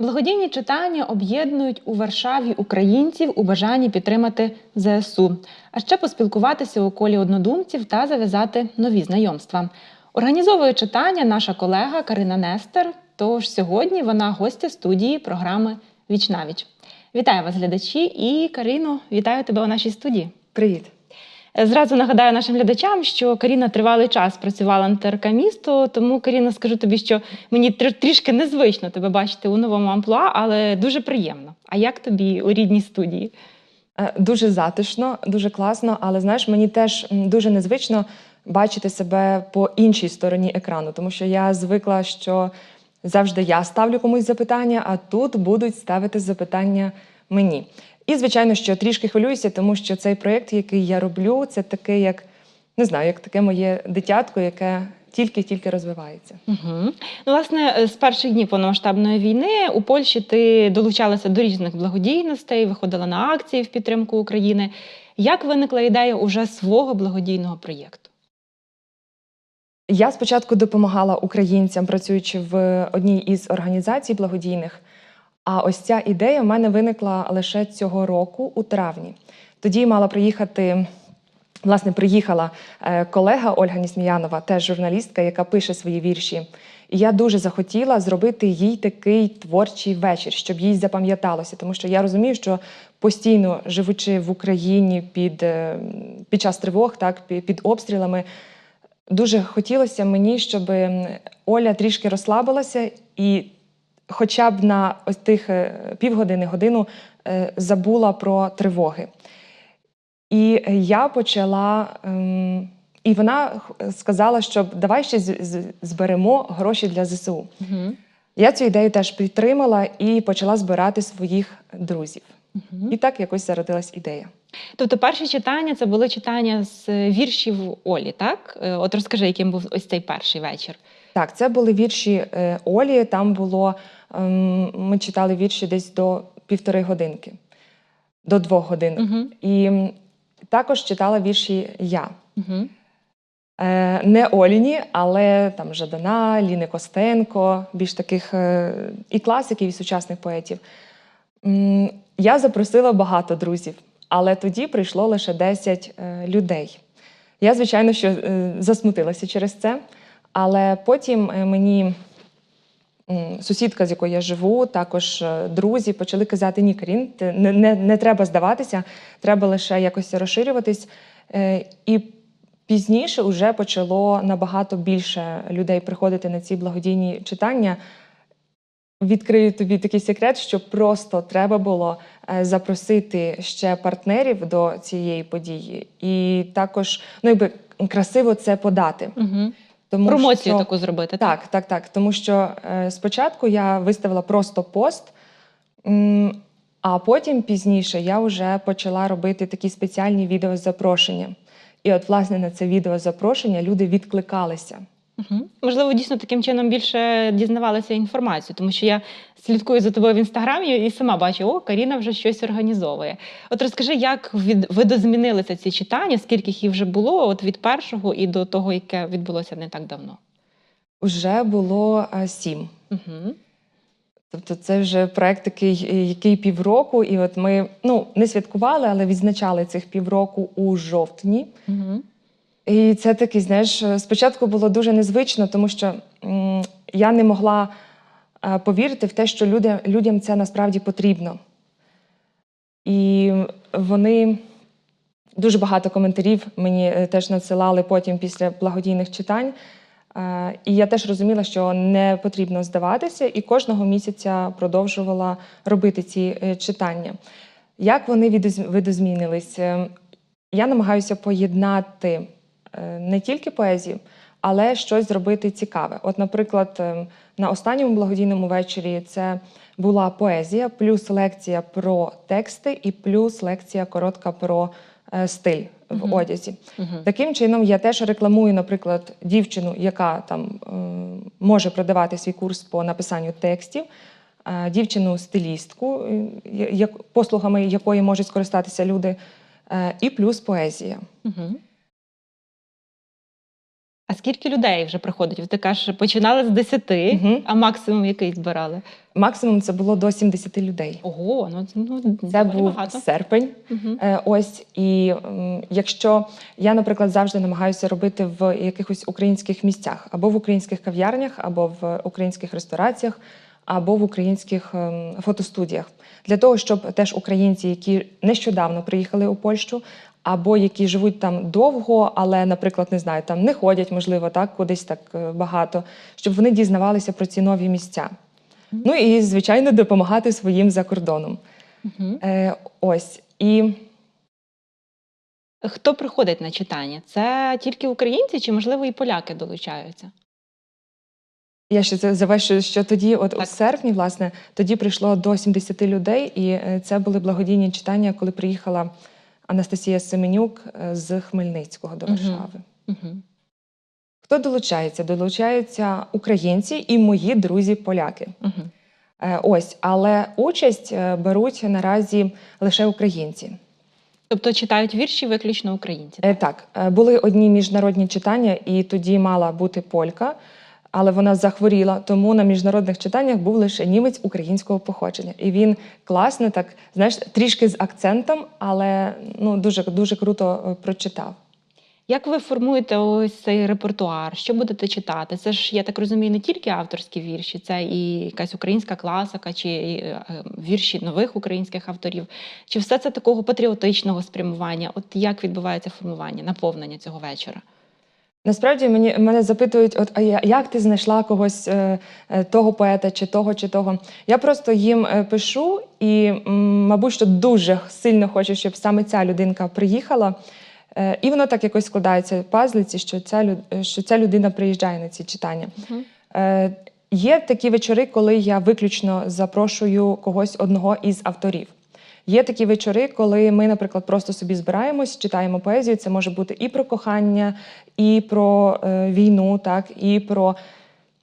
Благодійні читання об'єднують у Варшаві українців у бажанні підтримати ЗСУ, а ще поспілкуватися у колі однодумців та зав'язати нові знайомства. Організовує читання наша колега Карина Нестер. Тож сьогодні вона гостя студії програми Віч на віч. Вітаю вас, глядачі, і Каріно, вітаю тебе у нашій студії. Привіт. Е, Зразу нагадаю нашим глядачам, що Каріна тривалий час працювала на ТРК місто, тому Каріна, скажу тобі, що мені трішки незвично тебе бачити у новому амплуа, але дуже приємно. А як тобі у рідній студії? Е, Дуже затишно, дуже класно, але знаєш, мені теж дуже незвично бачити себе по іншій стороні екрану, тому що я звикла, що завжди я ставлю комусь запитання, а тут будуть ставити запитання мені. І, звичайно, що трішки хвилююся, тому що цей проєкт, який я роблю, це таке, як не знаю, як таке моє дитятко, яке тільки-тільки розвивається. Угу. Ну, власне, е, з перших днів повномасштабної війни у Польщі ти долучалася до різних благодійностей, виходила на акції в підтримку України. Як виникла ідея уже свого благодійного проєкту? Я спочатку допомагала українцям, працюючи в одній із організацій благодійних. А ось ця ідея в мене виникла лише цього року, у травні. Тоді мала приїхати, власне, приїхала е, колега Ольга Нісміянова, теж журналістка, яка пише свої вірші. І я дуже захотіла зробити їй такий творчий вечір, щоб їй запам'яталося, тому що я розумію, що постійно живучи в Україні під, е, під час тривог, так, під, обстрілами, дуже хотілося мені, щоб Оля трішки розслабилася і хоча б на ось тих е, півгодини, годину е, забула про тривоги. І я почала, ем, і вона сказала, що давай ще зберемо гроші для ЗСУ. Угу. Я цю ідею теж підтримала і почала збирати своїх друзів. Угу. І так якось зародилась ідея. Тобто, перші читання це були читання з віршів Олі, так? Е, От розкажи, яким був ось цей перший вечір. Так, це були вірші Олі. Там було ми читали вірші десь до півтори годинки, до двох годин. Угу. І також читала вірші я. Угу. Не Оліні, але там Жадана, Ліни Костенко, більш таких е, і класиків, і сучасних поетів. Я запросила багато друзів, але тоді прийшло лише 10 е, людей. Я, звичайно, що засмутилася через це, але потім мені сусідка, з якою я живу, також е, друзі почали казати: Ні, Карін, не, не, не треба здаватися, треба лише якось розширюватись. Е, І пізніше вже почало набагато більше людей приходити на ці благодійні читання. Відкрию тобі такий секрет, що просто треба було е, запросити ще партнерів до цієї події, і також ну якби красиво це подати. Угу. Тому Промоцію що... таку зробити. Так, так, так. Тому що е, спочатку я виставила просто пост, а потім пізніше я вже почала робити такі спеціальні відеозапрошення. І от, власне, на це відеозапрошення люди відкликалися. Угу. Можливо, дійсно таким чином більше дізнавалися інформацію, тому що я слідкую за тобою в інстаграмі і сама бачу, о, Каріна вже щось організовує. От розкажи, як від видозмінилися ці читання, скільки їх вже було, от від першого і до того, яке відбулося не так давно. Уже було е, сім. Угу. Тобто, це вже проект такий, е, який півроку, і от ми ну не святкували, але відзначали цих півроку у жовтні. Угу. І це такий, знаєш, спочатку було дуже незвично, тому що я не могла е, повірити в те, що люди, людям це насправді потрібно. І вони дуже багато коментарів мені е, теж надсилали потім після благодійних читань. Е, І я теж розуміла, що не потрібно здаватися, і кожного місяця продовжувала робити ці читання. Як вони видозмінились? Я намагаюся поєднати не тільки поезію, але щось зробити цікаве. От, наприклад, е, на останньому благодійному вечорі це була поезія, плюс лекція про тексти, і плюс лекція коротка про е, стиль в Мгм. одязі. Угу. Таким чином, я теж рекламую, наприклад, дівчину, яка там е, може продавати свій курс по написанню текстів, е, дівчину-стилістку, е, послугами якої можуть скористатися люди, е, і плюс поезія. Угу. А скільки людей вже приходить? Ти кажеш, починали з 10, Мгм. а максимум який збирали? Максимум це було до 70 людей. Ого, ну, ну Це був багато. серпень. Е, Ось і м, якщо я, наприклад, завжди намагаюся робити в якихось українських місцях, або в українських кав'ярнях, або в українських рестораціях, або в українських ем, фотостудіях, для того, щоб теж українці, які нещодавно приїхали у Польщу, або які живуть там довго, але, наприклад, не знаю, там не ходять, можливо, так кудись так е, багато, щоб вони дізнавалися про ці нові місця. Ну і звичайно допомагати своїм за кордоном. Мгм. Е, ось і. Хто приходить на читання? Це тільки українці чи, можливо, і поляки долучаються? Я ще це завершую, що тоді, от у серпні, власне, тоді прийшло до 70 людей, і е, це були благодійні читання, коли приїхала Анастасія Семенюк е, з Хмельницького до. Варшави. Мгм. Хто долучається? Долучаються українці і мої друзі-поляки. Мгм. Е, Ось, але участь е, беруть наразі лише українці. Тобто читають вірші виключно українці. Так, е, були одні міжнародні читання, і тоді мала бути полька, але вона захворіла. Тому на міжнародних читаннях був лише німець українського походження. І він класно, так знаєш, трішки з акцентом, але ну дуже дуже круто е, прочитав. Як ви формуєте ось цей репертуар? Що будете читати? Це ж, я так розумію, не тільки авторські вірші, це і якась українська класика, чи е, вірші нових українських авторів. Чи все це такого патріотичного спрямування? От як відбувається формування, наповнення цього вечора? Насправді мені мене запитують: от а як ти знайшла когось е, е, того поета, чи того, чи того. Я просто їм е, пишу і, мабуть, що дуже сильно хочу, щоб саме ця людинка приїхала. Е, І воно так якось складається в пазлиці, що ця, що ця людина приїжджає на ці читання. Е, Є такі вечори, коли я виключно запрошую когось одного із авторів. Є такі вечори, коли ми, наприклад, просто собі збираємось, читаємо поезію. Це може бути і про кохання, і про е, війну, так, і про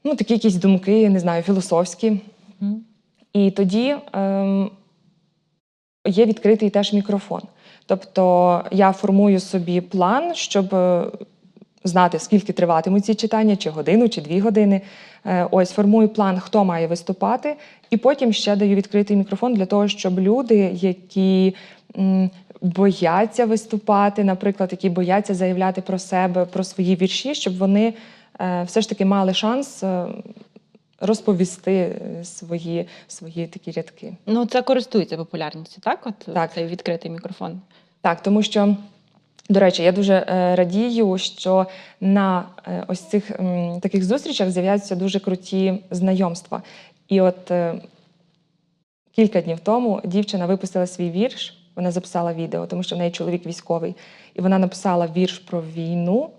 ну, такі якісь думки, я не знаю, філософські. Мгм. І тоді ем, є відкритий теж мікрофон. Тобто я формую собі план, щоб е, знати, скільки триватимуть ці читання, чи годину, чи дві години. Е, Ось формую план, хто має виступати, і потім ще даю відкритий мікрофон для того, щоб люди, які бояться виступати, наприклад, які бояться заявляти про себе, про свої вірші, щоб вони е, все ж таки мали шанс. е, Розповісти свої, свої такі рядки. Ну, це користується популярністю, так? От Так. цей відкритий мікрофон. Так, тому що, до речі, я дуже е, радію, що на е, ось цих таких зустрічах з'являються дуже круті знайомства. І от е, кілька днів тому дівчина випустила свій вірш, вона записала відео, тому що в неї чоловік військовий, і вона написала вірш про війну.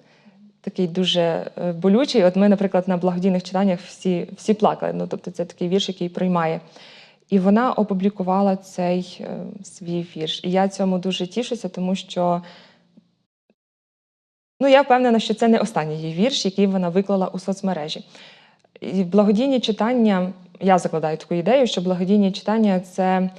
Такий дуже болючий. От ми, наприклад, на благодійних читаннях всі, всі плакали. Ну, тобто, це такий вірш, який приймає. І вона опублікувала цей свій вірш. І я цьому дуже тішуся, тому що ну, я впевнена, що це не останній її вірш, який вона виклала у соцмережі. І благодійні читання, я закладаю таку ідею, що благодійні читання це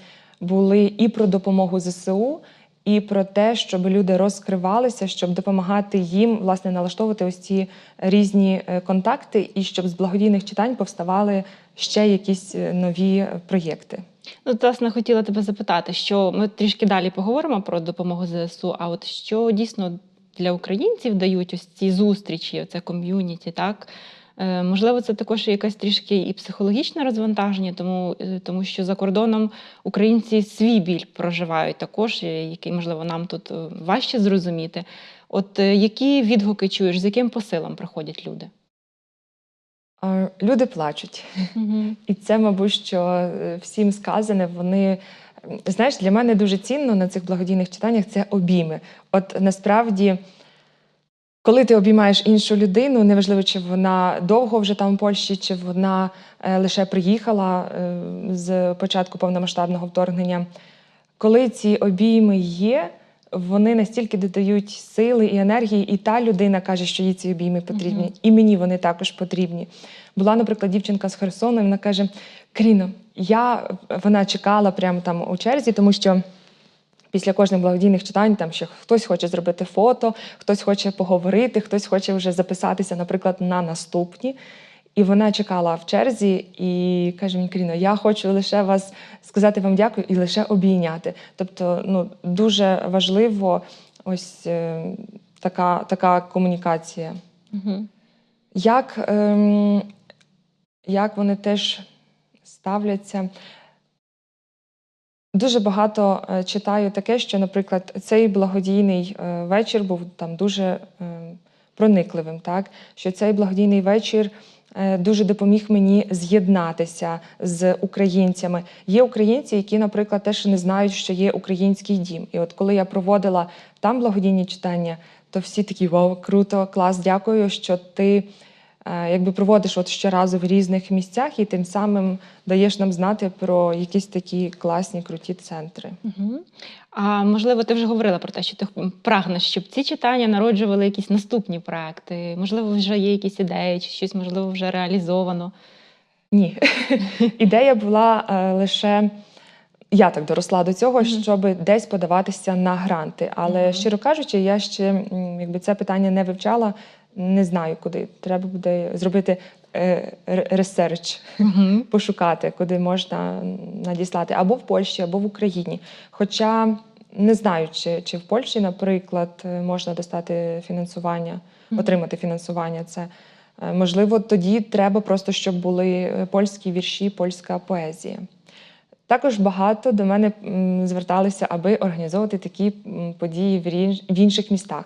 були і про допомогу ЗСУ, і про те, щоб люди розкривалися, щоб допомагати їм власне налаштовувати ось ці різні е, контакти, і щоб з благодійних читань повставали ще якісь е, нові проєкти. Ну, власне, хотіла тебе запитати, що ми трішки далі поговоримо про допомогу ЗСУ, а от що дійсно для українців дають ось ці зустрічі, це ком'юніті, так? Е, Можливо, це також якесь трішки і психологічне розвантаження, тому, е, тому що за кордоном українці свій біль проживають також, е, який, можливо, нам тут важче зрозуміти. От які відгуки чуєш, з яким посилом приходять люди? Люди плачуть. І це, мабуть, що всім сказане, вони. Знаєш, для мене дуже цінно на цих благодійних читаннях це обійми. От насправді, коли ти обіймаєш іншу людину, неважливо, чи вона довго вже там в Польщі, чи вона е, лише приїхала е, з початку повномасштабного вторгнення, коли ці обійми є, вони настільки додають сили і енергії, і та людина каже, що їй ці обійми потрібні, Мгм. і мені вони також потрібні. Була, наприклад, дівчинка з Херсону, і вона каже: Кріно, я вона чекала прямо там у черзі, тому що після кожних благодійних читань там ще хтось хоче зробити фото, хтось хоче поговорити, хтось хоче вже записатися, наприклад, на наступні. І вона чекала в черзі і каже мені, Каріно, я хочу лише вас сказати вам дякую і лише обійняти. Тобто, ну дуже важливо ось е, така, така комунікація. Угу. Як, ем, як вони теж ставляться? Дуже багато е, читаю таке, що, наприклад, цей благодійний е, вечір був там дуже е, проникливим, так? що цей благодійний вечір дуже допоміг мені з'єднатися з українцями. Є українці, які, наприклад, теж не знають, що є український дім. І от коли я проводила там благодійні читання, то всі такі вау, круто, клас, дякую, що ти якби проводиш от щоразу в різних місцях і тим самим даєш нам знати про якісь такі класні, круті центри. Угу. А можливо, ти вже говорила про те, що ти прагнеш, щоб ці читання народжували якісь наступні проекти. Можливо, вже є якісь ідеї, чи щось можливо вже реалізовано. Ні. Ідея була е, лише. Я так доросла до цього, щоб десь подаватися на гранти. Але, щиро кажучи, я ще якби це питання не вивчала, не знаю куди. Треба буде зробити е, ресерч, Угу. пошукати, куди можна надіслати або в Польщі, або в Україні. Хоча не знаю, чи, чи в Польщі, наприклад, е, можна достати фінансування, отримати фінансування. Це е, можливо тоді треба просто, щоб були польські вірші, польська поезія. Також багато до мене зверталися, аби організовувати такі події в інших містах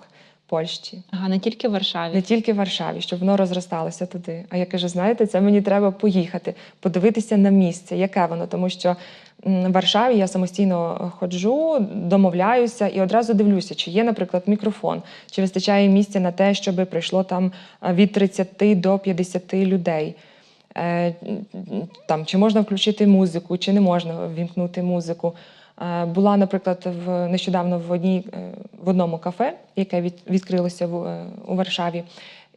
Польщі. Ага, не тільки в Варшаві. Не тільки в Варшаві, щоб воно розросталося туди. А я кажу, знаєте, це мені треба поїхати, подивитися на місце, яке воно, тому що в Варшаві я самостійно ходжу, домовляюся і одразу дивлюся, чи є, наприклад, мікрофон, чи вистачає місця на те, щоб прийшло там від 30 до 50 людей. Е, Там, чи можна включити музику, чи не можна ввімкнути музику. Е, Була, наприклад, в нещодавно в одній е, в одному кафе, яке від, відкрилося в, е, у Варшаві.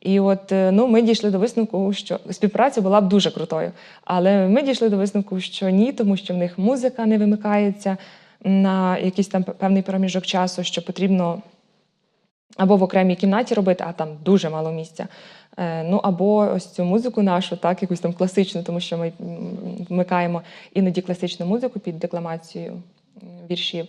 І от ну, ми дійшли до висновку, що співпраця була б дуже крутою. Але ми дійшли до висновку, що ні, тому що в них музика не вимикається на якийсь там певний проміжок часу, що потрібно або в окремій кімнаті робити, а там дуже мало місця. Ну або ось цю музику нашу, так, якусь там класичну, тому що ми вмикаємо іноді класичну музику під декламацію віршів,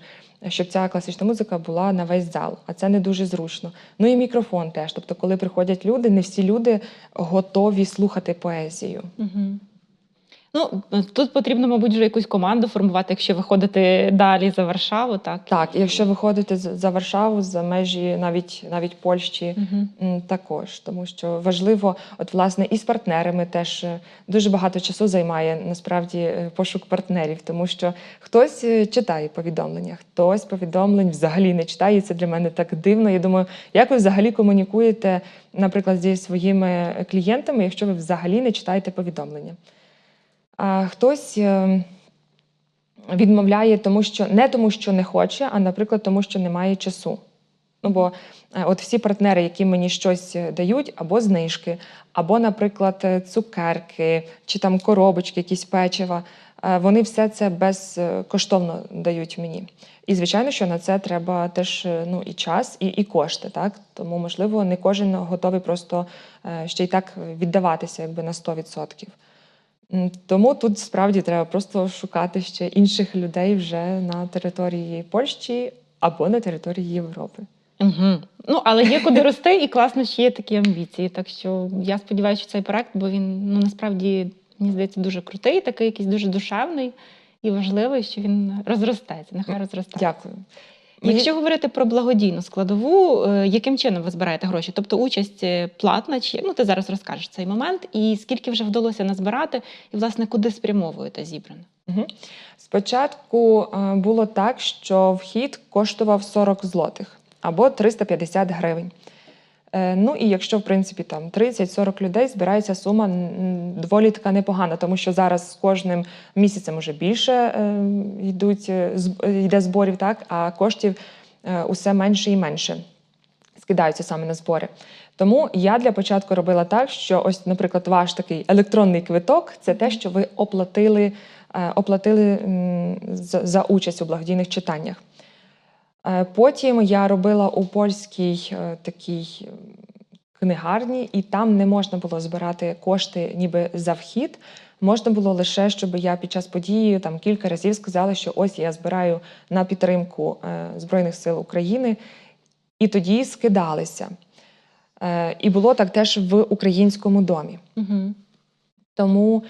щоб ця класична музика була на весь зал, а це не дуже зручно. Ну і мікрофон теж. Тобто, коли приходять люди, не всі люди готові слухати поезію. Угу. Ну, тут потрібно, мабуть, вже якусь команду формувати, якщо виходити далі за Варшаву, так? Так, якщо виходити за Варшаву, за межі навіть навіть Польщі. Угу. Також, тому що важливо, от власне, і з партнерами теж е, дуже багато часу займає насправді е, пошук партнерів, тому що хтось е, читає повідомлення, хтось повідомлень взагалі не читає. і Це для мене так дивно. Я думаю, як ви взагалі комунікуєте, наприклад, зі своїми клієнтами, якщо ви взагалі не читаєте повідомлення. Хтось е, відмовляє, тому що не тому, що не хоче, а наприклад, тому що немає часу. Ну, бо е, от всі партнери, які мені щось е, дають, або знижки, або, наприклад, цукерки, чи там коробочки, якісь печива, вони все це безкоштовно дають мені. І звичайно, що на це треба теж ну, і час, і, і кошти. Так? Тому, можливо, не кожен готовий просто ще й так віддаватися якби на 100%. Тому тут справді треба просто шукати ще інших людей вже на території Польщі або на території Європи. Угу. Ну, але є куди рости, і класно, що є такі амбіції. Так що я сподіваюся, що цей проект, бо він ну насправді мені здається дуже крутий, такий якийсь дуже душевний і важливий, що він розростеться. Нехай розростається. Дякую. Якщо говорити про благодійну складову, е, яким чином ви збираєте гроші? Тобто участь е, платна чи ну ти зараз розкажеш цей момент, і скільки вже вдалося назбирати, і власне куди спрямовуєте зібране? Угу. Спочатку е, було так, що вхід коштував 40 злотих або 350 гривень. Е, Ну і якщо, в принципі, там 30-40 людей збирається сума доволі така непогана, тому що зараз з кожним місяцем уже більше е, йдуть, е, йде зборів, так, а коштів усе менше і менше скидаються саме на збори. Тому я для початку робила так, що ось, наприклад, ваш такий електронний квиток це те, що ви оплатили, оплатили за участь у благодійних читаннях. Е, Потім я робила у польській е, такій книгарні, і там не можна було збирати кошти ніби за вхід. Можна було лише, щоб я під час події там кілька разів сказала, що ось я збираю на підтримку е, Збройних сил України, і тоді скидалися. І було так теж в українському домі. Угу. Тому,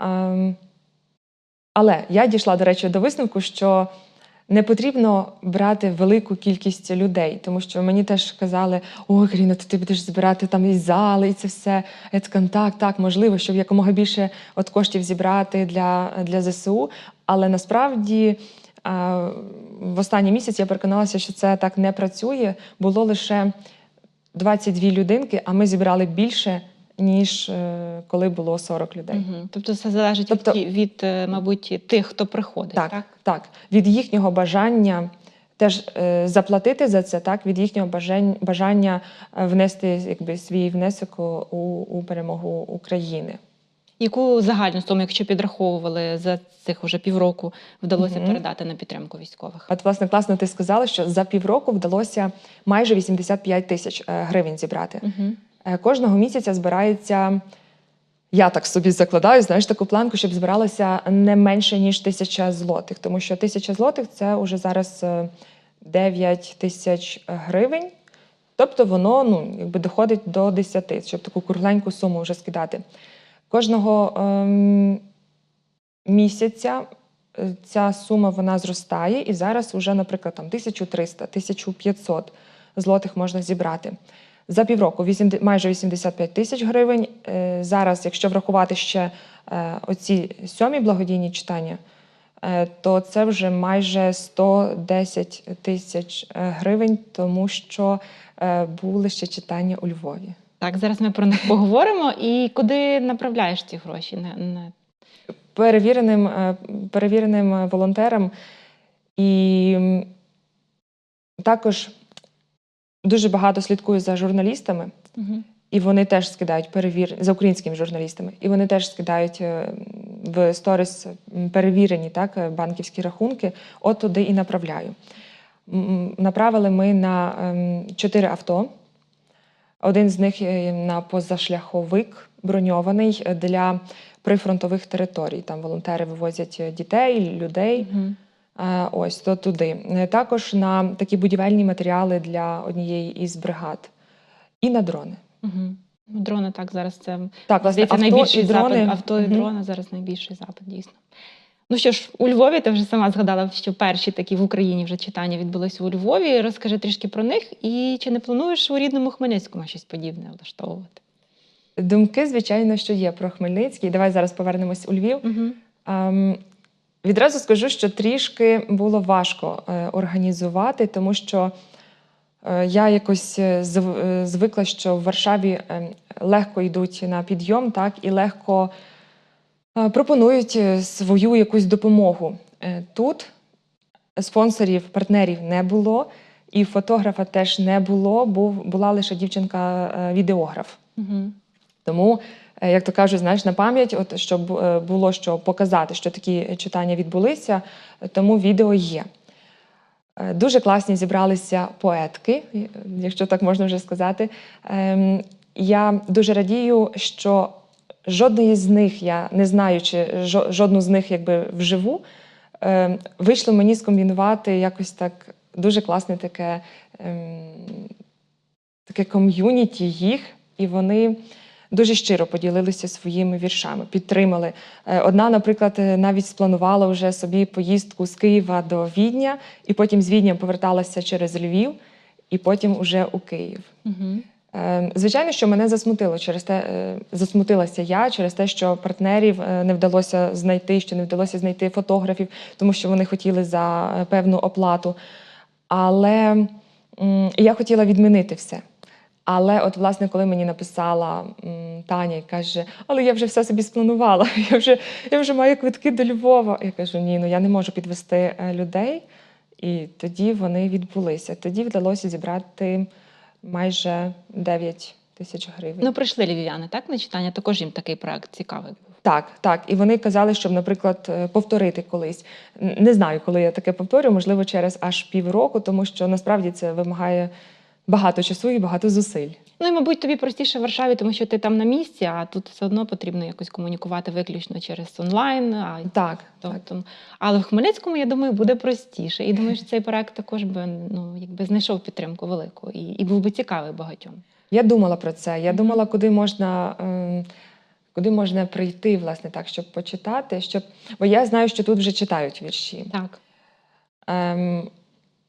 ем, але я дійшла, до речі, до висновку, що не потрібно брати велику кількість людей, тому що мені теж казали: ой, Каріна, то ти будеш збирати там і зали, і це все. Я така, «Ну, так, так, можливо, щоб якомога більше от коштів зібрати для, для ЗСУ. Але насправді. а, В останній місяць я переконалася, що це так не працює. Було лише 22 людинки, а ми зібрали більше, ніж е, коли було 40 людей. Угу. Тобто це залежить Тобто- від, від, е, мабуть, тих, хто приходить. Так, так? так, Від їхнього бажання теж е, заплатити за це, так, від їхнього бажання е, внести якби, свій внесок у, у перемогу України. Яку загальну суму, якщо підраховували за цих уже півроку, вдалося Мгм. передати на підтримку військових? От, власне, класно ти сказала, що за півроку вдалося майже 85 тисяч гривень зібрати. Угу. Е, Кожного місяця збирається. Я так собі закладаю, знаєш, таку планку, щоб збиралося не менше ніж тисяча злотих, тому що тисяча злотих це вже зараз е, 9 тисяч гривень. Тобто воно ну, якби доходить до 10, щоб таку кругленьку суму вже скидати. Кожного ем, місяця е, ця сума вона зростає, і зараз вже, наприклад, там 1300, 1500 злотих можна зібрати. За півроку вісім- майже 85 тисяч гривень. Е, Зараз, якщо врахувати ще е, оці сьомі благодійні читання, е, то це вже майже 110 тисяч гривень, тому що були ще читання у Львові. Так, зараз ми про них поговоримо. І куди направляєш ці гроші? Перевіреним, перевіреним волонтерам. І також дуже багато слідкую за журналістами, Угу. і вони теж скидають перевір за українськими журналістами, і вони теж скидають е, в сторіс перевірені так, е, банківські рахунки. От туди і направляю. Направили ми на ем, чотири авто. Один з них е, на позашляховик броньований для прифронтових територій. Там волонтери вивозять дітей, людей. Угу. Е, Ось то туди. Е, Також на такі будівельні матеріали для однієї із бригад і на дрони. Угу. Дрони так зараз це Так, власне, авто найбільший і дрони. запит. Авто і Мгм. дрони зараз найбільший запит, дійсно. Ну що ж, у Львові ти вже сама згадала, що перші такі в Україні вже читання відбулися у Львові. Розкажи трішки про них. І чи не плануєш у рідному Хмельницькому щось подібне влаштовувати? Думки, звичайно, що є про Хмельницький. Давай зараз повернемось у Львів. Угу. Відразу скажу, що трішки було важко е, організувати, тому що е, я якось е, зв- звикла, що в Варшаві легко йдуть на підйом, так, і легко пропонують свою якусь допомогу. Тут спонсорів, партнерів не було, і фотографа теж не було, був, була лише дівчинка-відеограф. Угу. Тому, е, як то кажуть, знаєш, на пам'ять, от щоб е, було що показати, що такі читання відбулися, тому відео є. Е, Дуже класні зібралися поетки, якщо так можна вже сказати. Ем, Я дуже радію, що жодної з них я не знаю, чи жодну з них якби вживу. Ем, Вийшло мені скомбінувати якось так дуже класне таке, ем, таке ком'юніті їх, і вони дуже щиро поділилися своїми віршами, підтримали. Е, Одна, наприклад, е, навіть спланувала вже собі поїздку з Києва до Відня, і потім з Відня поверталася через Львів, і потім уже у Київ. Угу. Звичайно, що мене засмутило через те, засмутилася я через те, що партнерів не вдалося знайти, що не вдалося знайти фотографів, тому що вони хотіли за певну оплату. Але я хотіла відмінити все. Але, от, власне, коли мені написала м, Таня і каже, але я вже все собі спланувала, я вже, я вже маю квитки до Львова. Я кажу, ні, ну я не можу підвести е, людей. І тоді вони відбулися. Тоді вдалося зібрати майже 9 тисяч гривень. Ну, прийшли львів'яни, так, на читання. Також їм такий проект цікавий був. Так, так. І вони казали, щоб, наприклад, е, повторити колись. Не знаю, коли я таке повторю, можливо, через аж півроку, тому що насправді це вимагає багато часу і багато зусиль. Ну і мабуть, тобі простіше в Варшаві, тому що ти там на місці, а тут все одно потрібно якось комунікувати виключно через онлайн. А Так, так. тобто, але в Хмельницькому, я думаю, буде простіше. І думаю, що цей проект також би ну якби знайшов підтримку велику і, і був би цікавий багатьом. Я думала про це. Я думала, куди можна. ем, Куди можна прийти, власне, так, щоб почитати, щоб. Бо я знаю, що тут вже читають вірші. Так. Ем,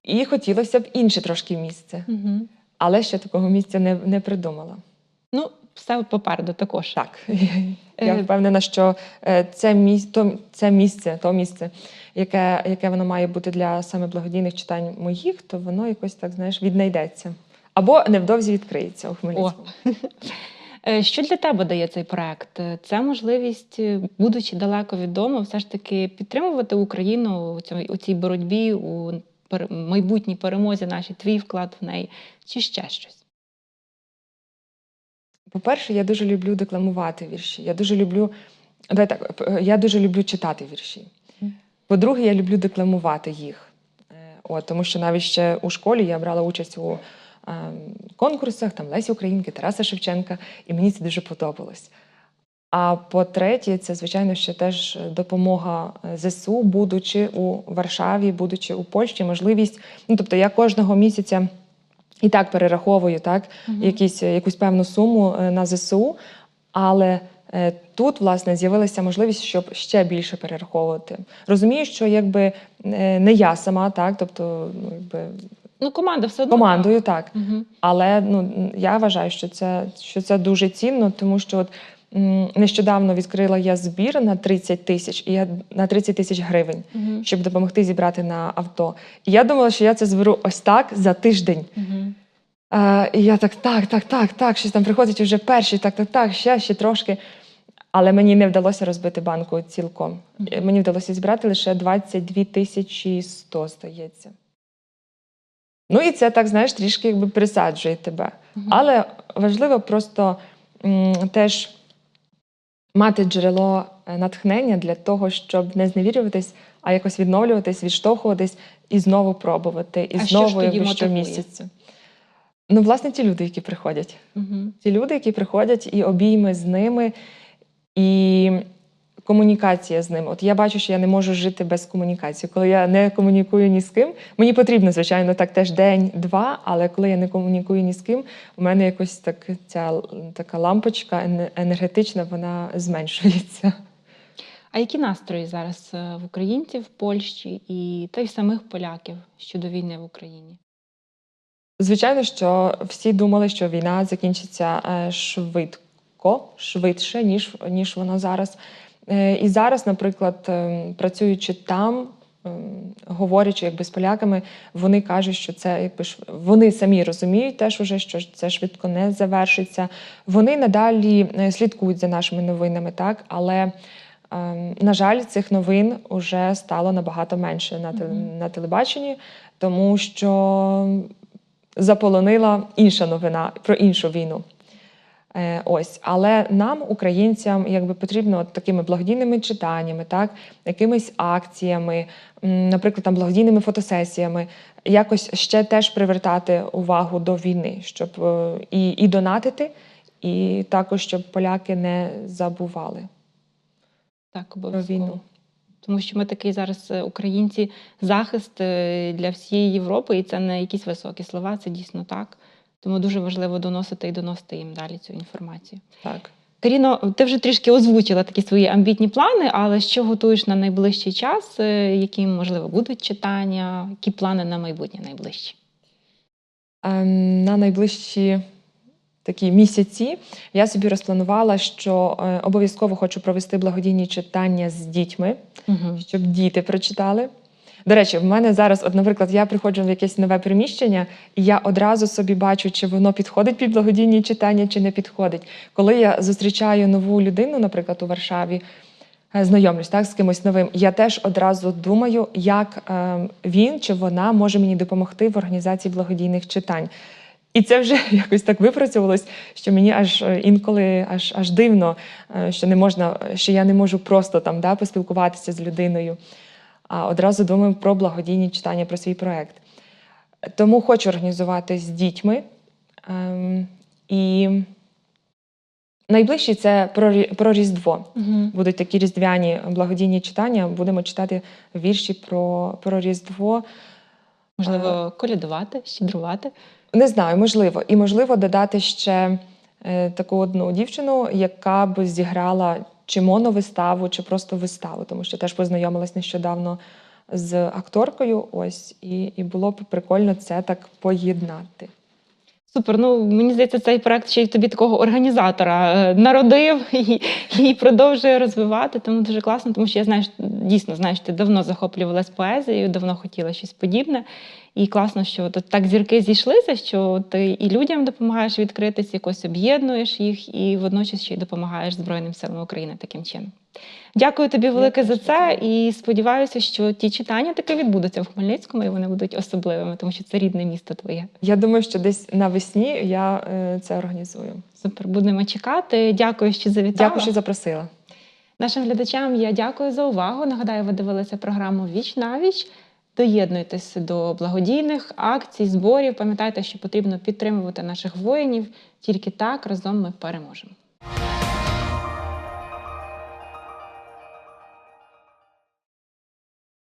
і хотілося б інше трошки місце, Угу. але ще такого місця не, не придумала. Ну, все попереду також. Так, я Е, впевнена, що е, це місце, то, це місце, то місце, яке, яке воно має бути для саме благодійних читань моїх, то воно якось так знаєш віднайдеться. Або невдовзі відкриється у Хмельницькому. Е, Що для тебе дає цей проект? Це можливість, будучи далеко від дому, все ж таки підтримувати Україну у цій боротьбі, у майбутній перемозі нашій, твій вклад в неї, чи ще щось? По-перше, я дуже люблю декламувати вірші. Я дуже люблю. Давай так, я дуже люблю читати вірші. По-друге, я люблю декламувати їх. Е, От, тому що навіть ще у школі я брала участь у ем, конкурсах там Лесі Українки, Тараса Шевченка, і мені це дуже подобалось. А по-третє, це, звичайно, ще теж допомога е, ЗСУ, будучи у Варшаві, будучи у Польщі, можливість. Ну, тобто я кожного місяця і так перераховую так, якісь, якусь певну суму е, на ЗСУ, але е, тут, власне, з'явилася можливість, щоб ще більше перераховувати. Розумію, що якби е, не я сама, так, тобто, ну, якби Ну, команда все одно. командою, так. Угу. Але ну, я вважаю, що це, що це дуже цінно, тому що от, нещодавно відкрила я збір на 30 тисяч, і я на 30 тисяч гривень, Угу. щоб допомогти зібрати на авто. І я думала, що я це зберу ось так за тиждень. Угу. А, і я так, так, так, так, так, щось там приходить вже перший, так, так, так, ще, ще трошки. Але мені не вдалося розбити банку цілком. Мгм. Мені вдалося зібрати лише 22 тисячі 100, здається. Ну і це так, знаєш, трішки якби присаджує тебе. Але важливо просто м, теж мати джерело е, натхнення для того, щоб не зневірюватись, а якось відновлюватись, відштовхуватись і знову пробувати, і А що ж знову тоді якби щомісяця. Ну, власне, ті люди, які приходять. Угу. Ті люди, які приходять, і обійми з ними, і комунікація з ними. От я бачу, що я не можу жити без комунікації. Коли я не комунікую ні з ким, мені потрібно, звичайно, так теж день-два, але коли я не комунікую ні з ким, у мене якось так ця така лампочка енергетична, вона зменшується. А які настрої зараз е, в українців в Польщі і та й самих поляків щодо війни в Україні? Звичайно, що всі думали, що війна закінчиться е, швидко, швидше, ніж, ніж вона зараз. Е, І зараз, наприклад, ем, працюючи там, ем, говорячи якби з поляками, вони кажуть, що це якби ж вони самі розуміють теж уже, що це швидко не завершиться. Вони надалі е, слідкують за нашими новинами, так, але. ем, На жаль, цих новин вже стало набагато менше на, на телебаченні, тому що заполонила інша новина про іншу війну. Е, ось, але нам, українцям, якби потрібно от такими благодійними читаннями, так, якимись акціями, наприклад, там благодійними фотосесіями, якось ще теж привертати увагу до війни, щоб е, і, і донатити, і також щоб поляки не забували Так, про війну. Тому що ми такий зараз е, українці захист для всієї Європи, і це не якісь високі слова, це дійсно так. Тому дуже важливо доносити і доносити їм далі цю інформацію. Так. Каріно, ти вже трішки озвучила такі свої амбітні плани, але що готуєш на найближчий час? Е, Які, можливо, будуть читання? Які плани на майбутнє найближчі? Ем, На найближчі такі місяці я собі розпланувала, що е, обов'язково хочу провести благодійні читання з дітьми, Угу. щоб діти прочитали. До речі, в мене зараз, от, наприклад, я приходжу в якесь нове приміщення, і я одразу собі бачу, чи воно підходить під благодійні читання, чи не підходить. Коли я зустрічаю нову людину, наприклад, у Варшаві, е, знайомлюсь так, з кимось новим, я теж одразу думаю, як е, він чи вона може мені допомогти в організації благодійних читань. І це вже якось так випрацьовувалось, що мені аж е, інколи аж, аж дивно, е, що не можна, що я не можу просто там да, поспілкуватися з людиною, одразу думаю про благодійні читання, про свій проект. Тому хочу організувати з дітьми. Ем, і найближчий це про, про Різдво. Угу. Будуть такі різдвяні благодійні читання. Будемо читати вірші про, про Різдво. Можливо, колядувати, щедрувати. Не знаю, можливо. І можливо додати ще е, таку одну дівчину, яка б зіграла чи моновиставу, чи просто виставу, тому що теж познайомилась нещодавно з акторкою. Ось, і, і було б прикольно це так поєднати. Супер. Ну мені здається, цей проект ще й тобі такого організатора е, народив і, і продовжує розвивати. Тому дуже класно, тому що я знаю, дійсно знаю, що ти давно захоплювалась поезією, давно хотіла щось подібне. І класно, що от так зірки зійшлися, що ти і людям допомагаєш відкритися, якось об'єднуєш їх, і водночас ще й допомагаєш Збройним силам України таким чином. Дякую тобі велике за це і сподіваюся, що ті читання таки відбудуться в Хмельницькому, і вони будуть особливими, тому що це рідне місто твоє. Я думаю, що десь навесні я е, це організую. Супер, будемо чекати. Дякую, що завітала. Дякую, що запросила. Нашим глядачам я дякую за увагу. Нагадаю, ви дивилися програму Віч на віч. Доєднуйтесь до благодійних акцій, зборів. Пам'ятайте, що потрібно підтримувати наших воїнів. Тільки так разом ми переможемо.